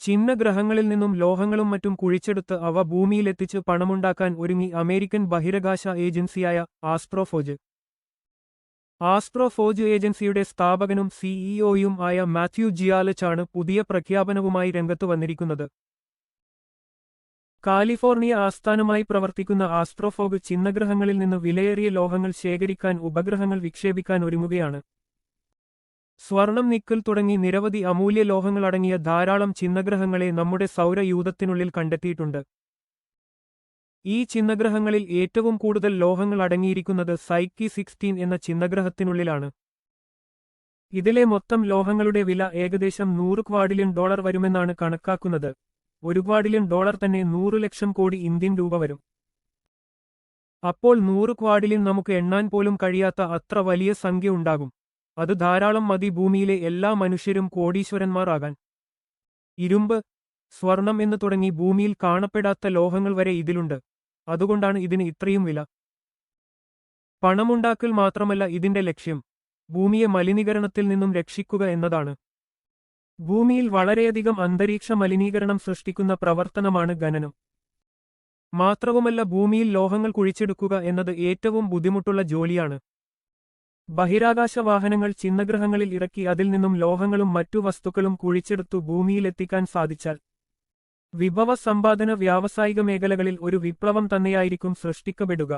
ചിഹ്നഗ്രഹങ്ങളിൽ നിന്നും ലോഹങ്ങളും മറ്റും കുഴിച്ചെടുത്ത് അവ ഭൂമിയിലെത്തിച്ച് പണമുണ്ടാക്കാൻ ഒരുങ്ങി അമേരിക്കൻ ബഹിരാകാശ ഏജൻസിയായ ആസ്ട്രോഫോജ്. ആസ്ട്രോഫോജ് ഏജൻസിയുടെ സ്ഥാപകനും സിഇഒയും ആയ മാത്യു ജിയാലച്ചാണ് പുതിയ പ്രഖ്യാപനവുമായി രംഗത്തു വന്നിരിക്കുന്നത്. കാലിഫോർണിയ ആസ്ഥാനമായി പ്രവർത്തിക്കുന്ന ആസ്ട്രോഫോഗ് ചിഹ്നഗ്രഹങ്ങളിൽ നിന്ന് വിലയേറിയ ലോഹങ്ങൾ ശേഖരിക്കാൻ ഉപഗ്രഹങ്ങൾ വിക്ഷേപിക്കാൻ ഒരുങ്ങുകയാണ്. സ്വർണം നിക്കൽ തുടങ്ങി നിരവധി അമൂല്യ ലോഹങ്ങളടങ്ങിയ ധാരാളം ചിഹ്നഗ്രഹങ്ങളെ നമ്മുടെ സൗരയൂഥത്തിനുള്ളിൽ കണ്ടെത്തിയിട്ടുണ്ട്. ഈ ചിഹ്നഗ്രഹങ്ങളിൽ ഏറ്റവും കൂടുതൽ ലോഹങ്ങൾ അടങ്ങിയിരിക്കുന്നത് സൈക്കി സിക്സ്റ്റീൻ എന്ന ചിഹ്നഗ്രഹത്തിനുള്ളിലാണ് ഇതിലെ മൊത്തം ലോഹങ്ങളുടെ വില ഏകദേശം നൂറ് ക്വാഡിലിയൻ ഡോളർ വരുമെന്നാണ് കണക്കാക്കുന്നത്. ഒരു ക്വാഡിലിയൻ ഡോളർ തന്നെ നൂറ് ലക്ഷം കോടി ഇന്ത്യൻ രൂപ വരും. അപ്പോൾ നൂറ് ക്വാഡിലിയൻ നമുക്ക് എണ്ണാൻ പോലും കഴിയാത്ത അത്ര വലിയ സംഖ്യ ഉണ്ടാകും. അത് ധാരാളം മതി ഭൂമിയിലെ എല്ലാ മനുഷ്യരും കോടീശ്വരന്മാർ ആകാൻ ഇരുമ്പ് സ്വർണം എന്ന് തുടങ്ങി ഭൂമിയിൽ കാണപ്പെടാത്ത ലോഹങ്ങൾ വരെ ഇതിലുണ്ട്. അതുകൊണ്ടാണ് ഇതിന് ഇത്രയും വില. പണമുണ്ടാക്കൽ മാത്രമല്ല ഇതിന്റെ ലക്ഷ്യം. ഭൂമിയെ മലിനീകരണത്തിൽ നിന്നും രക്ഷിക്കുക എന്നതാണ്. ഭൂമിയിൽ വളരെയധികം അന്തരീക്ഷ മലിനീകരണം സൃഷ്ടിക്കുന്ന പ്രവർത്തനമാണ് ഖനനം. മാത്രവുമല്ല ഭൂമിയിൽ ലോഹങ്ങൾ കുഴിച്ചെടുക്കുക എന്നത് ഏറ്റവും ബുദ്ധിമുട്ടുള്ള ജോലിയാണ്. ബഹിരാകാശ വാഹനങ്ങൾ ചിഹ്നഗ്രഹങ്ങളിൽ ഇറക്കി അതിൽ നിന്നും ലോഹങ്ങളും മറ്റു വസ്തുക്കളും കുഴിച്ചെടുത്തു ഭൂമിയിലെത്തിക്കാൻ സാധിച്ചാൽ വിഭവ സമ്പാദന വ്യാവസായിക മേഖലകളിൽ ഒരു വിപ്ലവം തന്നെയായിരിക്കും സൃഷ്ടിക്കപ്പെടുക.